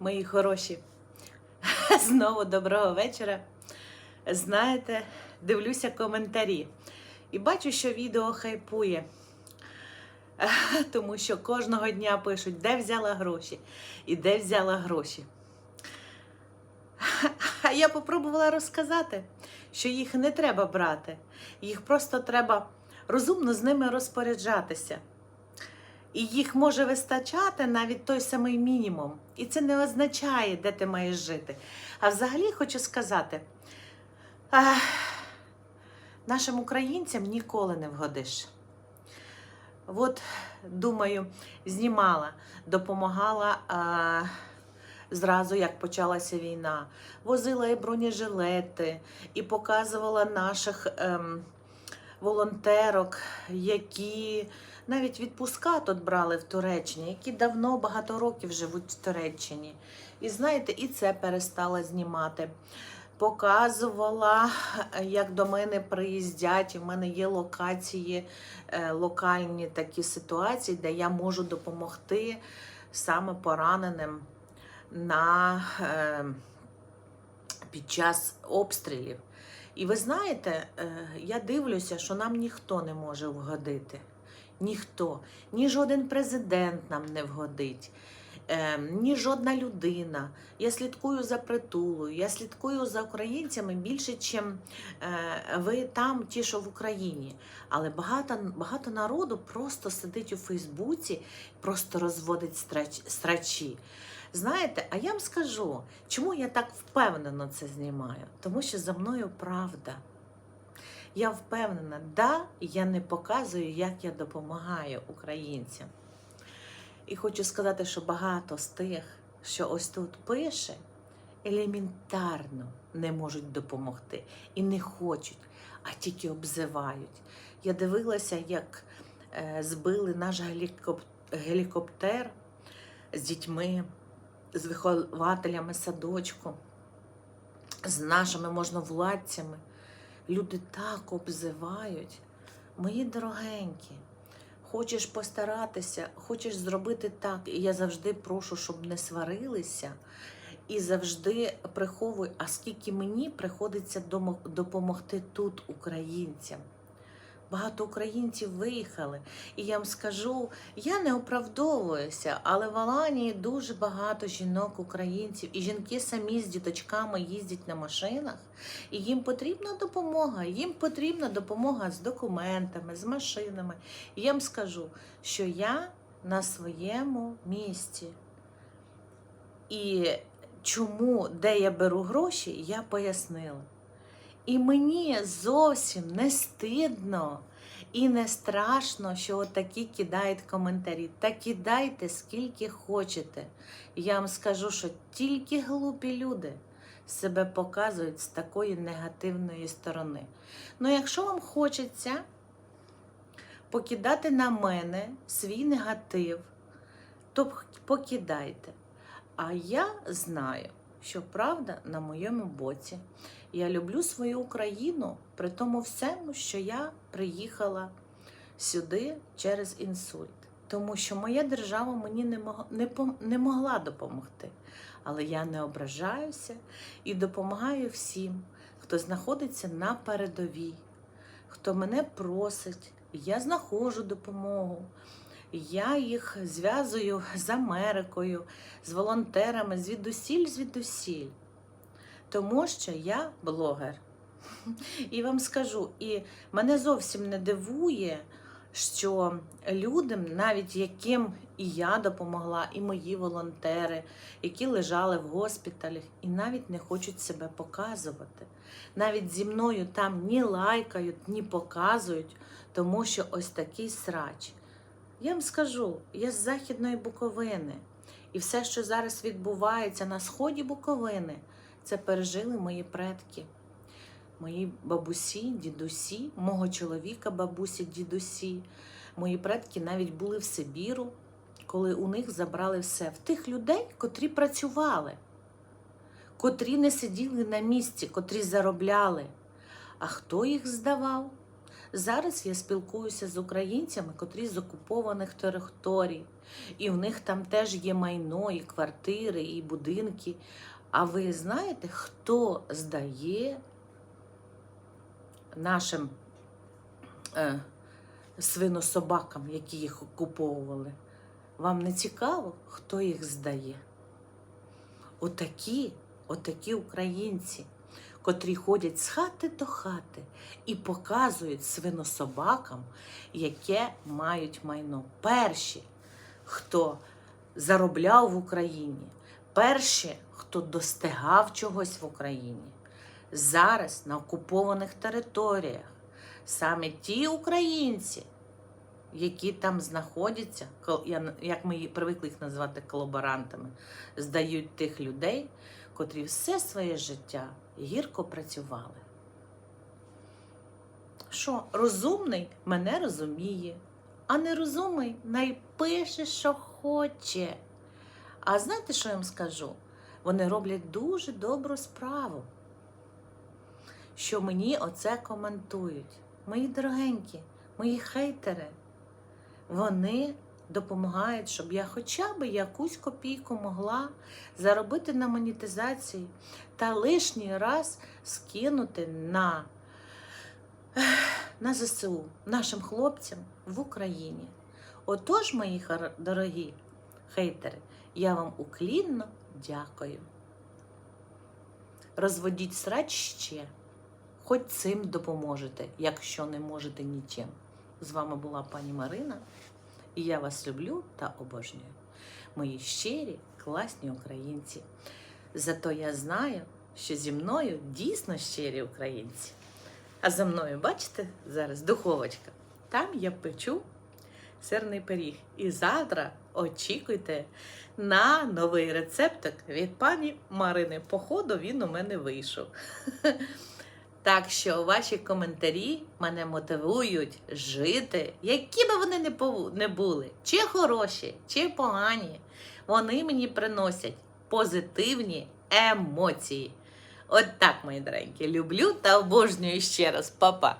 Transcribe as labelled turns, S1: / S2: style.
S1: мої хороші. Знову доброго вечора. Знаєте, дивлюся коментарі і бачу, що відео хайпує. Тому що кожного дня пишуть, де взяла гроші і де взяла гроші. А я попробувала розказати, що їх не треба брати, їх просто треба розумно з ними розпоряджатися. І їх може вистачати навіть той самий мінімум. І це не означає, де ти маєш жити. А взагалі хочу сказати, ах, нашим українцям ніколи не вгодиш. От, думаю, знімала, допомагала а, зразу, як почалася війна. Возила і бронежилети, і показувала наших ем, волонтерок, які навіть відпуска тут брали в Туреччині, які давно багато років живуть в Туреччині. І знаєте, і це перестала знімати. Показувала, як до мене приїздять. У мене є локації, е, локальні такі ситуації, де я можу допомогти саме пораненим на, е, під час обстрілів. І ви знаєте, е, я дивлюся, що нам ніхто не може вгодити. Ніхто, ні жоден президент нам не вгодить, е, ні жодна людина. Я слідкую за притулою, я слідкую за українцями більше, ніж е, ви там, ті, що в Україні. Але багато, багато народу просто сидить у Фейсбуці, просто розводить страч, страчі. Знаєте, а я вам скажу, чому я так впевнено це знімаю? Тому що за мною правда. Я впевнена, да, я не показую, як я допомагаю українцям. І хочу сказати, що багато з тих, що ось тут пише, елементарно не можуть допомогти і не хочуть, а тільки обзивають. Я дивилася, як е, збили наш гелікоп- гелікоптер з дітьми, з вихователями садочку, з нашими можновладцями. Люди так обзивають. Мої дорогенькі, хочеш постаратися, хочеш зробити так. І я завжди прошу, щоб не сварилися. І завжди приховую, а скільки мені приходиться допомогти тут українцям. Багато українців виїхали. І я вам скажу, я не оправдовуюся, але в Аланії дуже багато жінок, українців, і жінки самі з діточками їздять на машинах, і їм потрібна допомога. Їм потрібна допомога з документами, з машинами. І я вам скажу, що я на своєму місці. І чому, де я беру гроші, я пояснила. І мені зовсім не стидно і не страшно, що от такі кидають коментарі. Та кидайте скільки хочете. Я вам скажу, що тільки глупі люди себе показують з такої негативної сторони. Ну, якщо вам хочеться покидати на мене свій негатив, то покидайте. А я знаю, що правда на моєму боці. Я люблю свою Україну при тому всьому, що я приїхала сюди через інсульт. Тому що моя держава мені не, мог, не, не могла допомогти. Але я не ображаюся і допомагаю всім, хто знаходиться на передовій, хто мене просить, я знаходжу допомогу. Я їх зв'язую з Америкою, з волонтерами, звідусіль, звідусіль. Тому що я блогер. І вам скажу, і мене зовсім не дивує, що людям, навіть яким і я допомогла, і мої волонтери, які лежали в госпіталях, і навіть не хочуть себе показувати. Навіть зі мною там ні лайкають, ні показують, тому що ось такий срач. Я вам скажу, я з Західної Буковини, і все, що зараз відбувається на сході Буковини, це пережили мої предки, мої бабусі, дідусі, мого чоловіка, бабусі, дідусі. Мої предки навіть були в Сибіру, коли у них забрали все. В тих людей, котрі працювали, котрі не сиділи на місці, котрі заробляли. А хто їх здавав? Зараз я спілкуюся з українцями, котрі з окупованих територій, і в них там теж є майно, і квартири, і будинки. А ви знаєте, хто здає нашим е, свинособакам, які їх окуповували? Вам не цікаво, хто їх здає? Отакі, отакі українці, котрі ходять з хати до хати і показують свинособакам, яке мають майно. Перші, хто заробляв в Україні, перші, хто достигав чогось в Україні. Зараз на окупованих територіях саме ті українці, які там знаходяться, як ми привикли їх називати колаборантами, здають тих людей, котрі все своє життя гірко працювали. Що розумний мене розуміє, а нерозумний найпише, що хоче. А знаєте, що я вам скажу? Вони роблять дуже добру справу, що мені оце коментують. Мої дорогенькі, мої хейтери, вони допомагають, щоб я хоча б якусь копійку могла заробити на монетизації та лишній раз скинути на, на ЗСУ нашим хлопцям в Україні. Отож, мої дорогі хейтери, я вам уклінно дякую. Розводіть срач ще, хоч цим допоможете, якщо не можете нічим. З вами була пані Марина, і я вас люблю та обожнюю. Мої щирі, класні українці. Зато я знаю, що зі мною дійсно щирі українці. А за мною, бачите, зараз духовочка. Там я печу сирний пиріг. І завтра очікуйте на новий рецептик від пані Марини. Походу, він у мене вийшов. Так що ваші коментарі мене мотивують жити, які би вони не були, чи хороші, чи погані. Вони мені приносять позитивні емоції. От так, мої доренькі, люблю та обожнюю ще раз, Па-па!